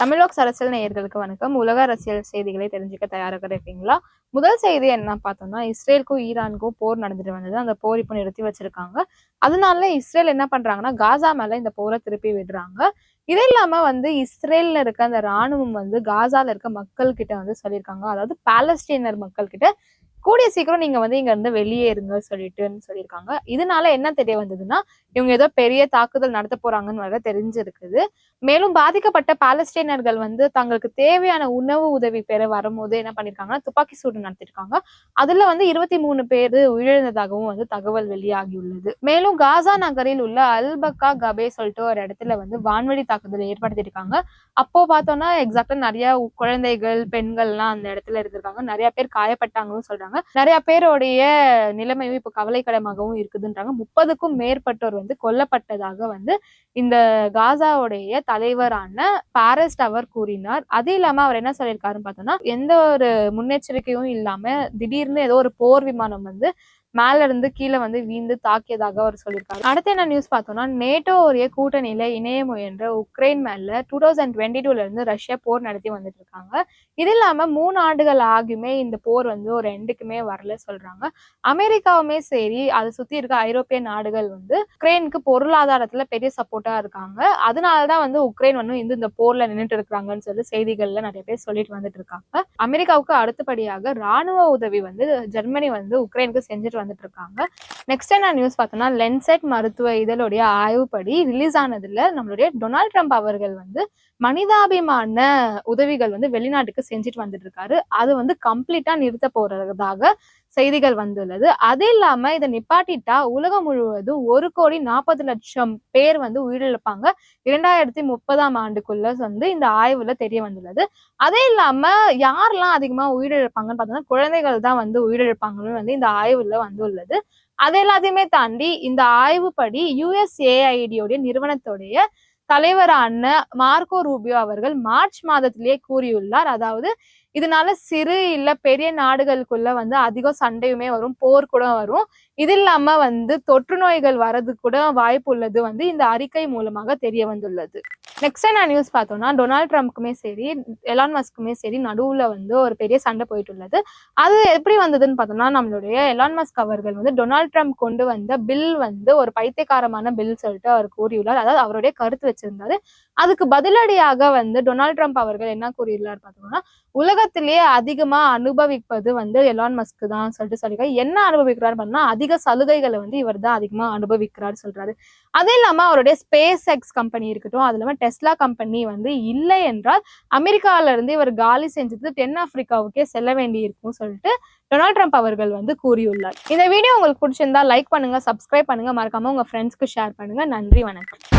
தமிழோக்ஸ் அரசியல் நேயர்களுக்கு வணக்கம். உலக அரசியல் செய்திகளை தெரிஞ்சுக்க தயாராக இருக்கீங்களா? முதல் செய்தி என்ன பார்த்தோம்னா இஸ்ரேலுக்கும் ஈரானுக்கும் போர் நடந்துட்டு வந்தது. அந்த போர் இப்போ நிறுத்தி வச்சிருக்காங்க. அதனால இஸ்ரேல் என்ன பண்றாங்கன்னா காசா மேல இந்த போரை திருப்பி விடுறாங்க. இது இல்லாம வந்து இஸ்ரேல்ல இருக்க அந்த ராணுவம் வந்து காசால இருக்க மக்கள் கிட்ட வந்து சொல்லியிருக்காங்க. அதாவது பாலஸ்டீனர் மக்கள் கிட்ட கூடிய சீக்கிரம் நீங்க வந்து இங்க இருந்து வெளியேறுங்க சொல்லிட்டுன்னு சொல்லியிருக்காங்க. இதனால என்ன தெரிய வந்ததுன்னா இவங்க ஏதோ பெரிய தாக்குதல் நடத்த போறாங்கன்னு வர தெரிஞ்சிருக்குது. மேலும் பாதிக்கப்பட்ட பாலஸ்தீனர்கள் வந்து தங்களுக்கு தேவையான உணவு உதவி பெற வரும்போது என்ன பண்ணிருக்காங்கன்னா துப்பாக்கி சூடு நடத்திருக்காங்க. அதுல வந்து இருபத்தி மூணு பேர் உயிரிழந்ததாகவும் வந்து தகவல் வெளியாகியுள்ளது. மேலும் காசா நகரில் உள்ள அல்பக்கா கபே சொல்லிட்டு ஒரு இடத்துல வந்து வான்வழி தாக்குதல் ஏற்படுத்தியிருக்காங்க. அப்போ பார்த்தோம்னா எக்ஸாக்டா நிறைய குழந்தைகள் பெண்கள்லாம் அந்த இடத்துல இருந்திருக்காங்க. நிறைய பேர் காயப்பட்டாங்கன்னு சொல்றாங்க. நிறைய பேருடைய நிலைமையும் இப்ப கவலைக்கிடமாகவும் இருக்குதுன்றாங்க. முப்பதுக்கும் மேற்பட்டோர் வந்து கொல்லப்பட்டதாக வந்து இந்த காசாவுடைய தலைவரான பாரஸ்ட் அவர் கூறினார். அது இல்லாம அவர் என்ன சொல்லியிருக்காருன்னு பார்த்தோம்னா எந்த ஒரு முன்னெச்சரிக்கையும் இல்லாம திடீர்னு ஏதோ ஒரு போர் விமானம் வந்து மேல இருந்து கீழே வந்து வீழ்ந்து தாக்கியதாக அவர் சொல்லியிருக்காரு. அடுத்து என்ன நியூஸ் பார்த்தோம்னா நேட்டோ உரிய கூட்டணியில இணைய முயன்ற உக்ரைன் மேல டூ தௌசண்ட் டுவெண்ட்டி டூல இருந்து ரஷ்யா போர் நடத்தி வந்துட்டு இருக்காங்க. இது இல்லாம மூணு ஆண்டுகள் ஆகியுமே இந்த போர் வந்து ஒரு எண்டுக்குமே வரல சொல்றாங்க. அமெரிக்காவுமே சரி அதை சுத்தி இருக்க ஐரோப்பிய நாடுகள் வந்து உக்ரைனுக்கு பொருளாதாரத்துல பெரிய சப்போர்ட்டா இருக்காங்க. அதனாலதான் வந்து உக்ரைன் வந்து இந்த- இந்த போர்ல நின்றுட்டு இருக்காங்கன்னு சொல்லி செய்திகள்ல நிறைய பேர் சொல்லிட்டு வந்துட்டு இருக்காங்க. அமெரிக்காவுக்கு அடுத்தபடியாக ராணுவ உதவி வந்து ஜெர்மனி வந்து உக்ரைனுக்கு செஞ்சுட்டு வந்துட்டு இருக்காங்க நெக்ஸ்ட் என்ன நியூஸ் பார்த்தோம்னா லென்செட் மருத்துவ இதழுடைய ஆய்வுப்படி ரிலீஸ் ஆனதுல நம்மளுடைய டொனால்ட் ட்ரம்ப் அவர்கள் வந்து மனிதாபிமான உதவிகள் வந்து வெளிநாட்டுக்கு செஞ்சுட்டு வந்துட்டு இருக்காரு அது வந்து கம்ப்ளீட்டா நிறுத்த போறதாக செய்திகள் வந்துள்ளது. அது இல்லாம இதை நிப்பாட்டிட்டா உலகம் முழுவதும் ஒரு கோடி நாற்பது லட்சம் பேர் வந்து உயிரிழப்பாங்க. இரண்டாயிரத்தி முப்பதாம் ஆண்டுக்குள்ள வந்து இந்த ஆய்வுல தெரிய வந்துள்ளது. அதே இல்லாம யாரெல்லாம் அதிகமா உயிரிழப்பாங்கன்னு பார்த்தோம்னா குழந்தைகள் தான் வந்து உயிரிழப்பாங்கன்னு வந்து இந்த ஆய்வுல வந்துள்ளது. அது எல்லாத்தையுமே தாண்டி இந்த ஆய்வுப்படி யுஎஸ்ஏஐடியோடைய நிறுவனத்துடைய தலைவரான மார்க்கோ ரூபியோ அவர்கள் மார்ச் மாதத்திலேயே கூறியுள்ளார். அதாவது இதனால சிறு இல்ல பெரிய நாடுகளுக்குள்ள வந்து அதிக சண்டையுமே வரும் போர் கூட வரும். இது இல்லாம வந்து தொற்று நோய்கள் வரது கூட வாய்ப்பு உள்ளது வந்து இந்த அறிக்கை மூலமாக தெரிய வந்துள்ளது. நெக்ஸ்ட் என்ன நியூஸ் பார்த்தோம்னா டொனால்ட் ட்ரம்ப்புக்குமே சரி எலான் மஸ்க்குமே சரி நடுவில் வந்து ஒரு பெரிய சண்டை போயிட்டு உள்ளது அது எப்படி வந்ததுன்னு பார்த்தோம்னா நம்மளுடைய எலான் மஸ்க் அவர்கள் வந்து டொனால்ட் ட்ரம்ப் கொண்டு வந்த பில் வந்து ஒரு பைத்தியக்காரமான பில் சொல்லிட்டு அவர் கூறியுள்ளார். அதாவது அவருடைய கருத்து வச்சிருந்தாரு. அதுக்கு பதிலடியாக வந்து டொனால்ட் ட்ரம்ப் அவர்கள் என்ன கூறியுள்ளார் பார்த்தோம்னா உலகத்திலேயே அதிகமா அனுபவிப்பது வந்து எலான் மஸ்க்கு தான் சொல்லிட்டு சொல்லியிருக்காரு. என்ன அனுபவிக்கிறார் பண்ணா அதிக சலுகைகளை வந்து இவர் தான் அதிகமா அனுபவிக்கிறார் சொல்றாரு. அது இல்லாம அவருடைய ஸ்பேஸ் எக்ஸ் கம்பெனி இருக்கட்டும் அது இல்லாம டெஸ்லா கம்பெனி வந்து இல்லை என்றால் அமெரிக்காவிலிருந்து இவர் காலி செஞ்சது தென் ஆப்பிரிக்காவுக்கே செல்ல வேண்டியிருக்கும் சொல்லிட்டு டொனால்ட் ட்ரம்ப் அவர்கள் வந்து கூறியுள்ளார். இந்த வீடியோ உங்களுக்கு பிடிச்சிருந்தா லைக் பண்ணுங்க சப்ஸ்கிரைப் பண்ணுங்க. மறக்காம உங்க ஃப்ரெண்ட்ஸ்க்கு ஷேர் பண்ணுங்க. நன்றி வணக்கம்.